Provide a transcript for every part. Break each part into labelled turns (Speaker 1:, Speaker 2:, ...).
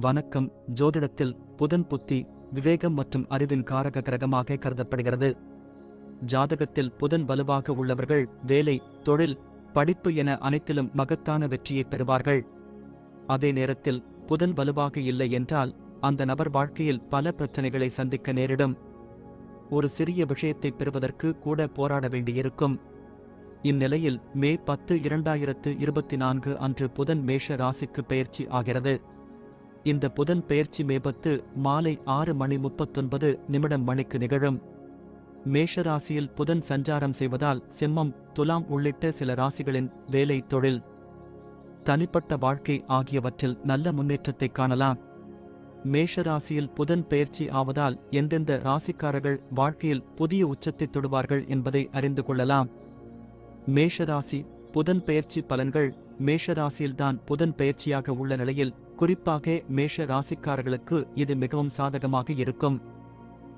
Speaker 1: வணக்கம். ஜோதிடத்தில் புதன் புத்தி விவேகம் மற்றும் அறிவின் காரக கிரகமாக கருதப்படுகிறது. ஜாதகத்தில் புதன் வலுவாக உள்ளவர்கள் வேலை தொழில் படிப்பு என அனைத்திலும் மகத்தான வெற்றியை பெறுவார்கள். அதே நேரத்தில் புதன் வலுவாக இல்லை என்றால் அந்த நபர் வாழ்க்கையில் பல பிரச்சனைகளை சந்திக்க நேரிடும். ஒரு சிறிய விஷயத்தை பெறுவதற்கு கூட போராட வேண்டியிருக்கும். இந்நிலையில் மே பத்து இரண்டாயிரத்து இருபத்தி நான்கு அன்று புதன் மேஷ ராசிக்கு பெயர்ச்சி ஆகிறது. இந்த புதன் பெயர்ச்சி மே பத்து மாலை ஆறு மணி முப்பத்தொன்பது நிமிடம் மணிக்கு நிகழும். மேஷராசியில் புதன் சஞ்சாரம் செய்வதால் சிம்மம் துலாம் உள்ளிட்ட சில ராசிகளின் வேலை தொழில். தனிப்பட்ட வாழ்க்கை ஆகியவற்றில் நல்ல முன்னேற்றத்தை காணலாம். மேஷராசியில் புதன் பெயர்ச்சி ஆவதால் எந்தெந்த ராசிக்காரர்கள் வாழ்க்கையில் புதிய உச்சத்தை தொடுவார்கள் என்பதை அறிந்து கொள்ளலாம். மேஷராசி புதன் பெயர்ச்சி பலன்கள் மேஷராசியில்தான் புதன் பெயர்ச்சியாக உள்ள நிலையில் குறிப்பாக மேஷ ராசிக்காரர்களுக்கு இது மிகவும் சாதகமாக இருக்கும்.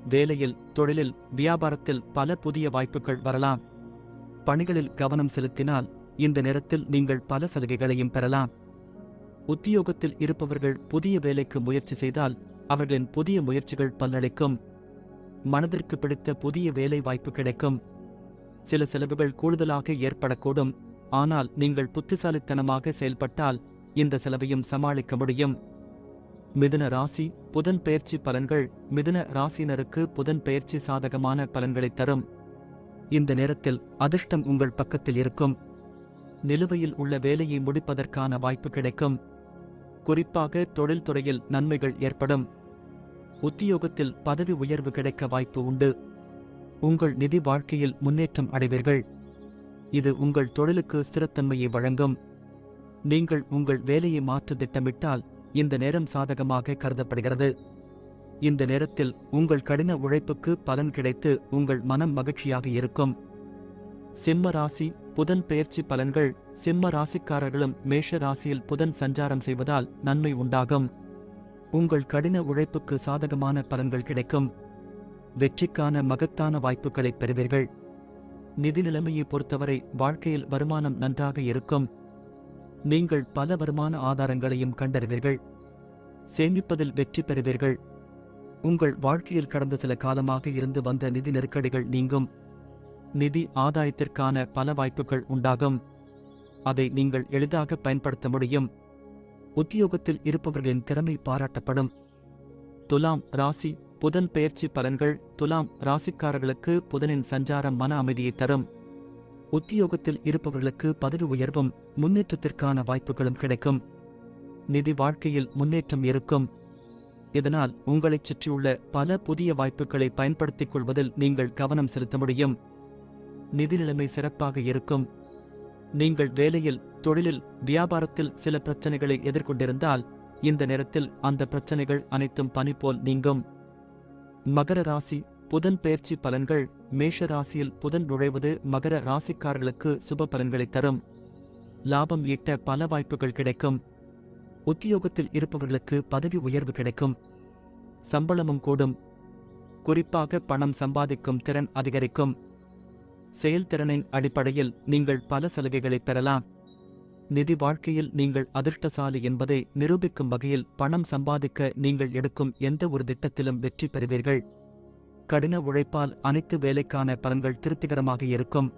Speaker 1: வேலையில் தொழிலில் வியாபாரத்தில் பல புதிய வாய்ப்புகள் வரலாம். பணிகளில் கவனம் செலுத்தினால் இந்த நேரத்தில் நீங்கள் பல சலுகைகளையும் பெறலாம். உத்தியோகத்தில் இருப்பவர்கள் புதிய வேலைக்கு முயற்சி செய்தால் அவர்களின் புதிய முயற்சிகள் பலனளிக்கும். மனதிற்கு பிடித்த புதிய வேலை வாய்ப்பு கிடைக்கும். சில செலவுகள் கூடுதலாக ஏற்படக்கூடும். ஆனால் நீங்கள் புத்திசாலித்தனமாக செயல்பட்டால் இந்த செலவையும் சமாளிக்க முடியும். மிதுன ராசி புதன் பெயர்ச்சி பலன்கள் மிதுன ராசினருக்கு புதன் பெயர்ச்சி சாதகமான பலன்களை தரும். இந்த நேரத்தில் அதிர்ஷ்டம் உங்கள் பக்கத்தில் இருக்கும். நிலுவையில் உள்ள வேலையை முடிப்பதற்கான வாய்ப்பு கிடைக்கும். குறிப்பாக தொழில்துறையில் நன்மைகள் ஏற்படும். உத்தியோகத்தில் பதவி உயர்வு கிடைக்க வாய்ப்பு உண்டு. உங்கள் நிதி வாழ்க்கையில் முன்னேற்றம் அடைவீர்கள். இது உங்கள் தொழிலுக்கு ஸ்திரத்தன்மையை வழங்கும். நீங்கள் உங்கள் வேலையை மாற்ற திட்டமிட்டால் இந்த நேரம் சாதகமாக கருதப்படுகிறது. இந்த நேரத்தில் உங்கள் கடின உழைப்புக்கு பலன் கிடைத்து உங்கள் மனம் மகிழ்ச்சியாக இருக்கும். சிம்ம ராசி புதன் பெயர்ச்சி பலன்கள் சிம்ம ராசிக்காரர்களும் மேஷ ராசியில் புதன் சஞ்சாரம் செய்வதால் நன்மை உண்டாகும். உங்கள் கடின உழைப்புக்கு சாதகமான பலன்கள் கிடைக்கும். வெற்றிக்கான மகத்தான வாய்ப்புகளை பெறுவீர்கள். நிதி நிலைமையை பொறுத்தவரை வாழ்க்கையில் வருமானம் நன்றாக இருக்கும். நீங்கள் பல வருமான ஆதாரங்களையும் கண்டறிவீர்கள். சேமிப்பதில் வெற்றி பெறுவீர்கள். உங்கள் வாழ்க்கையில் கடந்த சில காலமாக இருந்து வந்த நிதி நெருக்கடிகள் நீங்கும். நிதி ஆதாயத்திற்கான பல வாய்ப்புகள் உண்டாகும். அதை நீங்கள் எளிதாக பயன்படுத்த முடியும். உத்தியோகத்தில் இருப்பவர்களின் திறமை பாராட்டப்படும். துலாம் ராசி புதன் பெயர்ச்சி பலன்கள் துலாம் ராசிக்காரர்களுக்கு புதனின் சஞ்சாரம் மன அமைதியை தரும். உத்தியோகத்தில் இருப்பவர்களுக்கு பதவி உயர்வும் முன்னேற்றத்திற்கான வாய்ப்புகளும் கிடைக்கும். நிதி வாழ்க்கையில் முன்னேற்றம் இருக்கும். இதனால் உங்களைச் சுற்றியுள்ள பல புதிய வாய்ப்புகளை பயன்படுத்திக் கொள்வதில் நீங்கள் கவனம் செலுத்த முடியும். நிதி நிலைமை சிறப்பாக இருக்கும். நீங்கள் வேலையில் தொழிலில் வியாபாரத்தில் சில பிரச்சனைகளை எதிர்கொண்டிருந்தால் இந்த நேரத்தில் அந்த பிரச்சனைகள் அனைத்தும் பனிபோல் நீங்கும். மகர ராசி புதன் பெயர்ச்சி பலன்கள் மேஷ ராசியில் புதன் நுழைவது மகர ராசிக்காரர்களுக்கு சுப பலன்களை தரும். லாபம் ஈட்ட பல வாய்ப்புகள் கிடைக்கும். உத்தியோகத்தில் இருப்பவர்களுக்கு பதவி உயர்வு கிடைக்கும். சம்பளமும் கூடும். குறிப்பாக பணம் சம்பாதிக்கும் திறன் அதிகரிக்கும். செயல்திறனின் அடிப்படையில் நீங்கள் பல சலுகைகளை பெறலாம். நிதி வாழ்க்கையில் நீங்கள் அதிர்ஷ்டசாலி என்பதை நிரூபிக்கும் வகையில் பணம் சம்பாதிக்க நீங்கள் எடுக்கும் எந்த ஒரு திட்டத்திலும் வெற்றி பெறுவீர்கள். கடின உழைப்பால் அனைத்து வேலைக்கான பலன்கள் திருப்திகரமாக இருக்கும்.